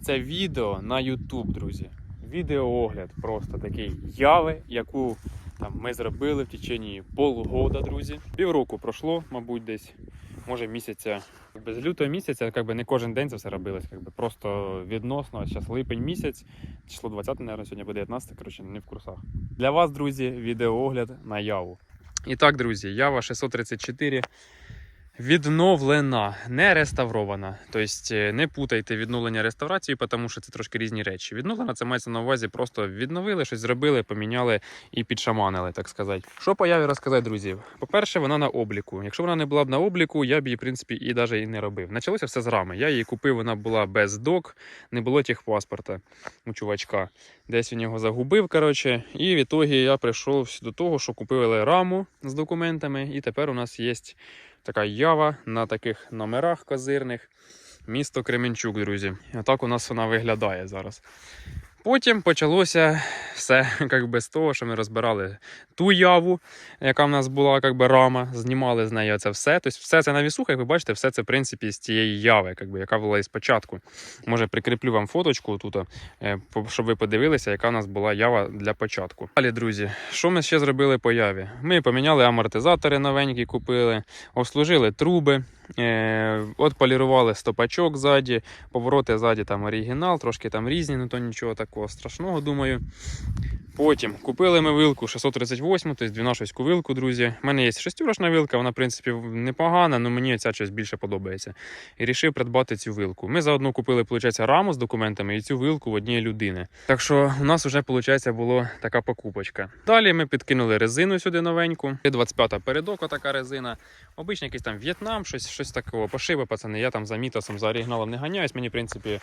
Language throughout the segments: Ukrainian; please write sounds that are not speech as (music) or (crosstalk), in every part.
Це відео на YouTube, друзі. Відеоогляд просто такий яви, яку там ми зробили в течение полгода, друзі. Півроку пройшло, мабуть, десь. Може місяця. Якби з лютого місяця, якби не кожен день це все робилось. Якби просто відносно. Зараз липень місяць, число 20, мабуть, сьогодні буде 19, коротше, не в курсах. Для вас, друзі, відеоогляд на яву. І так, друзі, Ява 634 відновлена, не реставрована. Тобто е, не путайте відновлення реставрації, тому що це трошки різні речі. Відновлена це мається на увазі, просто відновили, щось зробили, поміняли і підшаманили, так сказати. Що по яві розказати, друзі? По-перше, вона на обліку. Якщо вона не була б на обліку, я б її, в принципі, і навіть і не робив. Почалося все з рами. Я її купив, вона була без док, не було техпаспорта у чувачка. Десь він його загубив, коротше, і в ітогі я прийшов до того, що купили раму з документами, і тепер у нас є така ява на таких номерах козирних. Місто Кременчук, друзі. І так у нас вона виглядає зараз. Потім почалося все (laughs) як би, з того, що ми розбирали ту яву, яка в нас була як би, рама, знімали з неї це все. Тобто все це на вісухах, ви бачите, все це в принципі з тієї яви, як би, яка була і спочатку. Може, прикріплю вам фоточку тут, е, щоб ви подивилися, яка в нас була ява для початку. Далі, друзі, що ми ще зробили по яві? Ми поміняли амортизатори новенькі, купили, обслужили труби. Е, от полірували стопачок ззаді, повороти ззаді там оригінал, трошки там різні, ну то нічого такого страшного, думаю. Потім купили ми вилку 638, тобто 12 вилку, друзі. У мене є шестюрочна вилка, вона, в принципі, непогана, але мені ця щось більше подобається. І вирішив придбати цю вилку. Ми заодно купили, виходить, раму з документами і цю вилку в одній людини. Так що у нас вже, виходить, була така покупочка. Далі ми підкинули резину сюди новеньку. 25-та передок, така резина. Обичний якийсь там В'єтнам, щось, щось такого. Пошиби, пацани. Я там за мітосом, за оригіналом не ганяюсь. Мені, в принципі,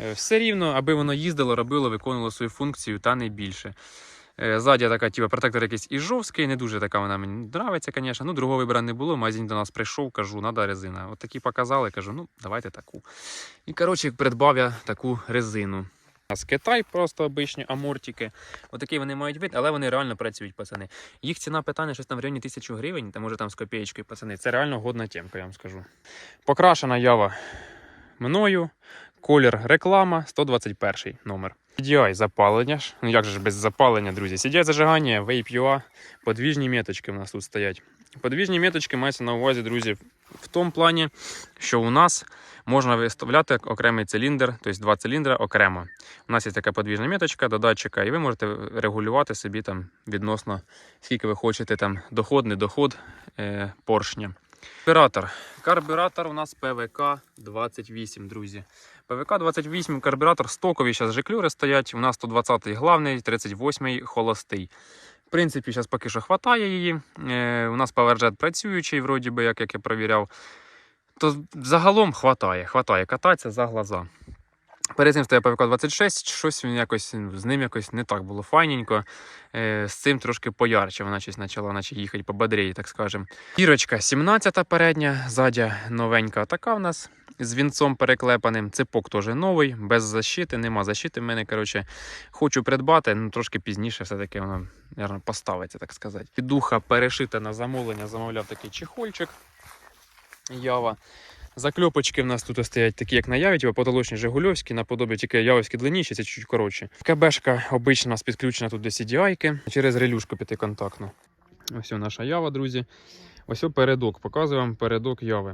е, все рівно, аби воно їздило, робило, виконувало свою функцію, та не більше. Е, Ззаді така, типу, протектор якийсь іжовський, не дуже така вона мені подобається, звісно. Ну, другого вибора не було. Магазин до нас прийшов, кажу, треба резина. От такі показали, кажу, ну, давайте таку. І, коротше, придбав я таку резину. У нас Китай, просто обичні амортики. Отакі вони мають вид, але вони реально працюють, пацани. Їх ціна питання щось там в районі тисячу гривень, та може там з копієчкою, пацани. Це реально годна темка, я вам скажу. Покрашена ява мною. Колір реклама 121 номер. CDI запалення. Ну як же ж без запалення, друзі? CDI зажигання, Vape UA, подвіжні меточки в нас тут стоять. Подвіжні меточки мається на увазі, друзі, в тому плані, що у нас можна виставляти окремий циліндр, тобто два циліндри окремо. У нас є така подвіжна меточка до датчика, і ви можете регулювати собі там відносно, скільки ви хочете там доход, не доход е, поршня. Карбюратор. Карбюратор у нас ПВК 28, друзі. ПВК 28 карбюратор стокові, зараз жиклюри стоять. У нас 120-й главний, 38-й холостий. В принципі, зараз поки що хватає її. Е, у нас PowerJet працюючий, вроді би, як, як я провіряв. То загалом хватає, хватає кататися за глаза. Перед цим стояв ПВК 26, щось він якось з ним якось не так було файненько. Е, з цим трошки поярче, вона щось почала наче їхати по бадрії, так скажемо. Кірочка 17-та передня, ззаді новенька така в нас з вінцом переклепаним. Ципок теж новий, без защити, нема защити. Мене, коротше, хочу придбати, ну трошки пізніше все-таки воно наверно, поставиться, так сказати. Підуха перешита на замовлення, замовляв такий чехольчик. Ява. Закльопочки в нас тут стоять такі, як на яві, типу потолочні Жигульовські, наподобі тільки явівські длинніші, це чуть коротше. КБшка обична підключена тут до CDI через релюшку п'ятиконтактну. Ось наша ява, друзі. Ось передок. Показую вам передок яви.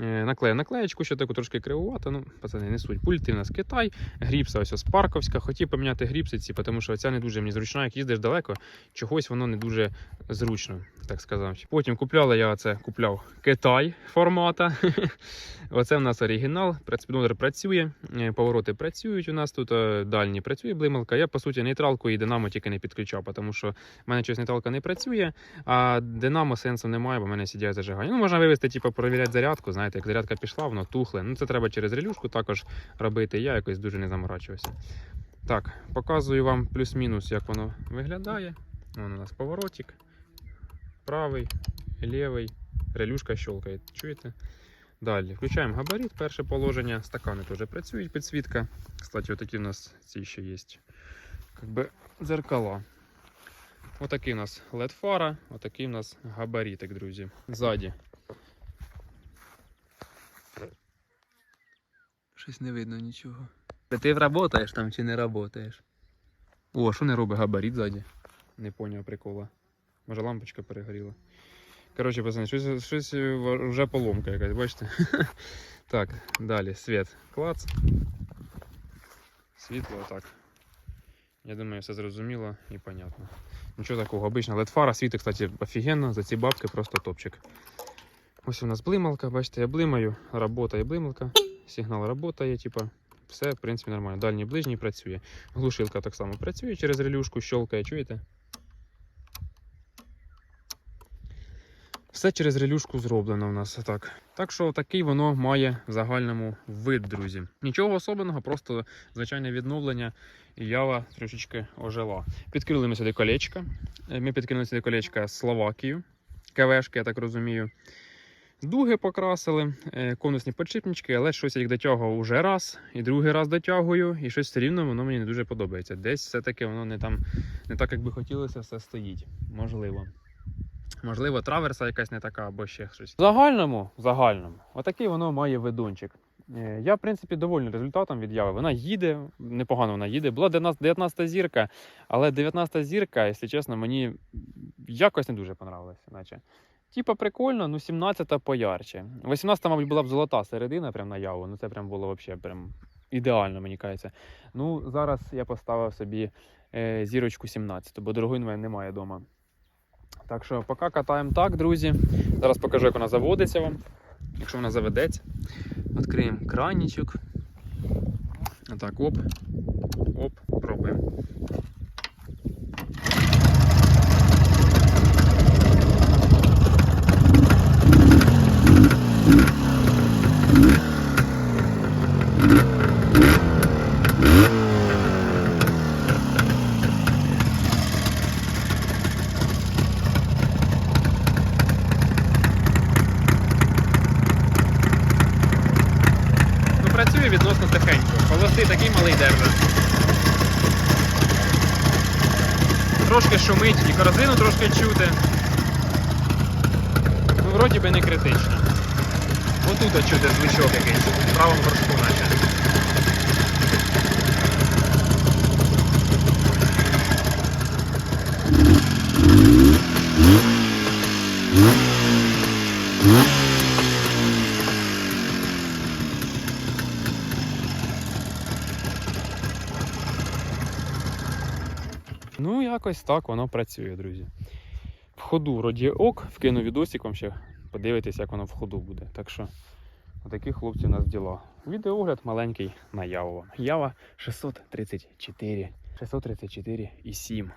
Е, Наклею наклеєчку, ще таку трошки кривувато. Ну, пацани, не суть. Пульти у нас Китай, гріпса ось ось Парковська. Хотів поміняти гріпси ці, тому що ця не дуже мені зручна. Як їздиш далеко, чогось воно не дуже зручно, так сказати. Потім купляла я це, купляв Китай формата. (laughs) Оце в нас оригінал. Спідометр працює, е, повороти працюють. У нас тут е, дальні працює блималка. Я, по суті, нейтралку і динамо тільки не підключав, тому що в мене щось нейтралка не працює, а динамо сенсу немає, бо в мене сидять зажигання. Ну, можна вивести, типу, перевіряти зарядку. Знаєте, як зарядка пішла, воно тухле. Ну, це треба через релюшку також робити. Я якось дуже не заморачувався. Так, показую вам плюс-мінус, як воно виглядає. Вон у нас поворотик. Правий, лівий, релюшка щелкає. Чуєте? Далі включаємо габарит, перше положення. Стакани теж працюють, підсвітка. Кстати, отакі у нас ці ще є. Как би дзеркала. Отакий у нас LED фара, отакий у нас габаритик, друзі. Ззаді. Щось не видно нічого. Ти працюєш там чи не працюєш? О, що не робить габарит ззаді? Не поняв прикола. Може лампочка перегоріла. Коротше, пацани, щось, щось е, вже поломка якась, бачите? (laughs) так, далі, світ. Клац. Світло, так. Я думаю, все зрозуміло і понятно. Нічого такого. Обична LED-фара світить, кстати, офігенно, за ці бабки просто топчик. Ось у нас блималка, бачите, я блимаю, роботає блималка, сигнал роботає, типа, все, в принципі, нормально. Дальній ближній працює. Глушилка так само працює через релюшку, щелкає, чуєте? Все через релюшку зроблено у нас так. Так що такий воно має в загальному вид, друзі. Нічого особливого, просто звичайне відновлення. І ява трошечки ожила. Підкинули ми сюди колечка. Е, Ми підкинули сюди колечка Словакію. КВшки, я так розумію. Дуги покрасили, е, конусні подшипнички, але щось я їх дотягував уже раз, і другий раз дотягую, і щось все рівно воно мені не дуже подобається. Десь все-таки воно не там не так, як би хотілося, все стоїть. Можливо. Можливо, траверса якась не така або ще щось. В загальному, в загальному, отакий воно має видунчик. Е, Я, в принципі, довольний результатом від яви. Вона їде, непогано вона їде. Була 19 зірка, але 19 зірка, якщо чесно, мені якось не дуже понравилася. Наче. Типа прикольно, ну 17-та поярче. 18-та, мабуть, була б золота середина, прям на яву. Ну це прям було вообще прям ідеально, мені кажеться. Ну, зараз я поставив собі е, зірочку 17, бо дорогої в мене немає вдома. Так що поки катаємо так, друзі. Зараз покажу, як вона заводиться вам. Якщо вона заведеться. Відкриємо кранічок. Отак, оп. Оп, пробуємо. Ну, працює відносно тихенько. Холости такий малий держа. Трошки шумить і корзину трошки чути. Ну, вроді би не критично. Отут от чути звичок якийсь, в правому горшку наче. Ну, якось так воно працює, друзі. В ходу вроді ок, вкину відосик вам ще подивитись, як воно в ходу буде. Так що, отакі хлопці у нас діла. Відеогляд маленький на Яву. Ява 634. 634 і 7.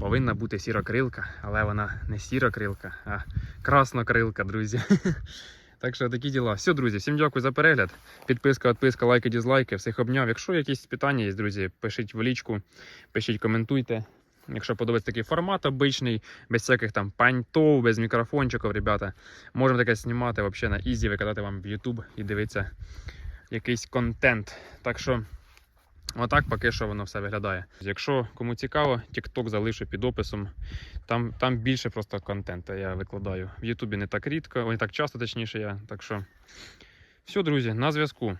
Повинна бути сірокрилка, але вона не сірокрилка, а краснокрилка, друзі. (laughs) Так що такі діла. Все, друзі, всім дякую за перегляд. Підписка, відписка, лайки, дізлайки. Всіх обняв. Якщо якісь питання є, друзі, пишіть в лічку, пишіть, коментуйте. Якщо подобається такий формат обичний, без всяких там паньтов, без мікрофончиків, ребята, можемо таке знімати взагалі на ізі, викладати вам в YouTube і дивитися якийсь контент. Так що, отак поки що воно все виглядає. Якщо кому цікаво, TikTok залишу під описом. Там, там більше просто контенту я викладаю. В Ютубі не так рідко, ой, не так часто, точніше я. Так що, все, друзі, на зв'язку.